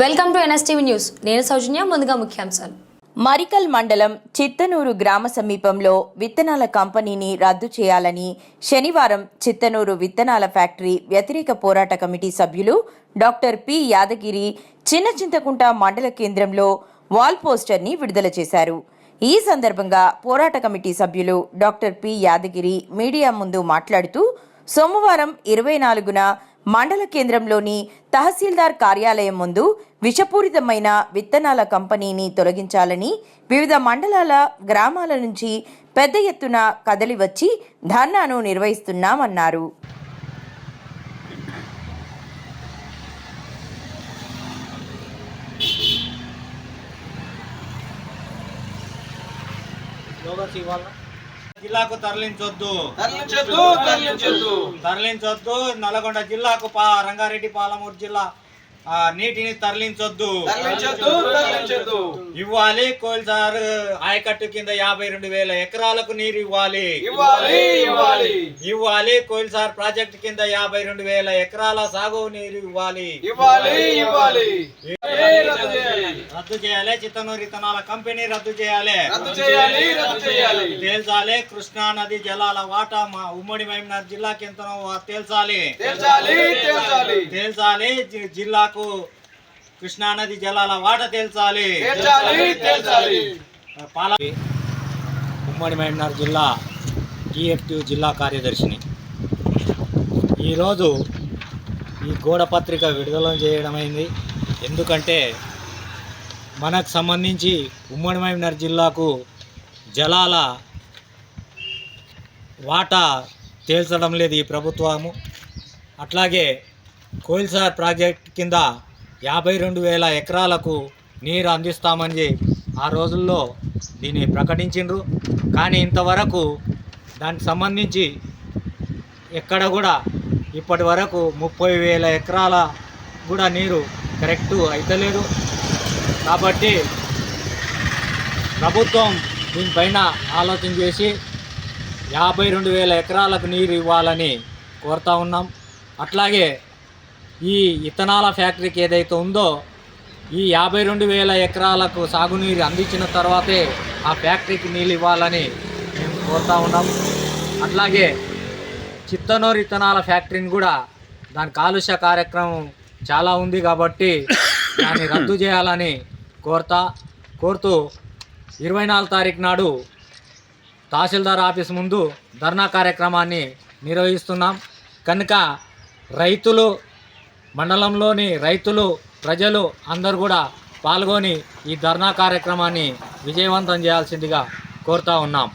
Welcome to NSTV news. నేను సౌజన్య ముందుగా ముఖ్యాంశాలు. మరికల్ మండలం చిత్తనూరు గ్రామ సమీపంలో విత్తనాల కంపెనీని రద్దు చేయాలని శనివారం చిత్తనూరు విత్తనాల ఫ్యాక్టరీ వ్యతిరేక పోరాట కమిటీ సభ్యులు డాక్టర్ పి యాదగిరి చిన్న చింతకుంట మండల కేంద్రంలో వాల్ పోస్టర్ని విడుదల చేశారు. ఈ సందర్భంగా పోరాట కమిటీ సభ్యులు డాక్టర్ పి యాదగిరి మీడియా ముందు మాట్లాడుతూ సోమవారం ఇరవై నాలుగున మండల కేంద్రంలోని తహసీల్దార్ కార్యాలయం ముందు విషపూరితమైన విత్తనాల కంపెనీని తొలగించాలని వివిధ మండలాల గ్రామాల నుంచి పెద్ద ఎత్తున కదలి వచ్చి ధర్నాను నిర్వహిస్తున్నామన్నారు. జిల్లాకు తరలించొద్దు. తరలించొద్దు తరలించొద్దు. తరలించొద్దు. నల్గొండ జిల్లాకు పా రంగారెడ్డి పాలమూరు జిల్లా. నీటిని తరలించొద్దు. ఇవ్వాలి కోల్సార్. ఆయకట్టు కింద యాభై రెండు వేల ఎకరాలకు నీరు ఇవ్వాలి. ఇవ్వాలి ఇవ్వాలి. ఇవ్వాలి కోల్సార్ ప్రాజెక్టు కింద యాభై రెండు వేల ఎకరాల సాగు నీరు ఇవ్వాలి. ఇవ్వాలి ఇవ్వాలి. ఏ రద్దు చేయాలి. చిత్తనూరు ఇతనాల కంపెనీ రద్దు చేయాలి. రద్దు చేయాలి రద్దు చేయాలి. తేల్చాలి. కృష్ణా నది జలాల వాటా మా ఉమ్మడి మహబూబ్నగర్ జిల్లాకి ఎంతనో తేల్చాలి. తేల్చాలి తేల్చాలి. తేల్చాలి. జి- జిల్లాకు కృష్ణా నది జలాల వాట తేల్చాలి. పాల ఉమ్మడి మహబూబ్నగర్ జిల్లా టీఎఫ్టీ జిల్లా కార్యదర్శిని. ఈరోజు ఈ గోడ పత్రిక విడుదల చేయడమైంది. ఎందుకంటే మనకు సంబంధించి ఉమ్మడి మహబూబ్నగర్ జిల్లాకు జలాల వాటా తేల్చడం లేదు ఈ ప్రభుత్వము. అట్లాగే కోయిల్సార్ ప్రాజెక్ట్ కింద యాభై రెండు వేల ఎకరాలకు నీరు అందిస్తామని ఆ రోజుల్లో దీన్ని ప్రకటించిండ్రు. కానీ ఇంతవరకు దానికి సంబంధించి ఎక్కడ కూడా ఇప్పటి వరకు ముప్పై వేల ఎకరాల కూడా నీరు కరెక్టు అయితలేదు. కాబట్టి ప్రభుత్వం దీనిపైన ఆలోచన చేసి యాభై రెండు వేల ఎకరాలకు నీరు ఇవ్వాలని కోరుతా ఉన్నాం. అట్లాగే ఈ ఇథనాల ఫ్యాక్టరీకి ఏదైతే ఉందో ఈ యాభై రెండు వేల ఎకరాలకు సాగునీరు అందించిన తర్వాతే ఆ ఫ్యాక్టరీకి నీళ్ళు ఇవ్వాలని మేము కోరుతా ఉన్నాం. అట్లాగే చిత్తనూరు ఇథనాల ఫ్యాక్టరీని కూడా దాని కాలుష్య కార్యక్రమం చాలా ఉంది కాబట్టి దాన్ని రద్దు చేయాలని కోరుతా కోరుతూ ఇరవై నాలుగు తారీఖు నాడు తహసీల్దార్ ఆఫీస్ ముందు ధర్నా కార్యక్రమాన్ని నిర్వహిస్తున్నాం. కనుక రైతులు మండలంలోని రైతులు ప్రజలు అందరూ కూడా పాల్గొని ఈ ధర్నా కార్యక్రమాన్ని విజయవంతం చేయాల్సిందిగా కోరుతా ఉన్నాం.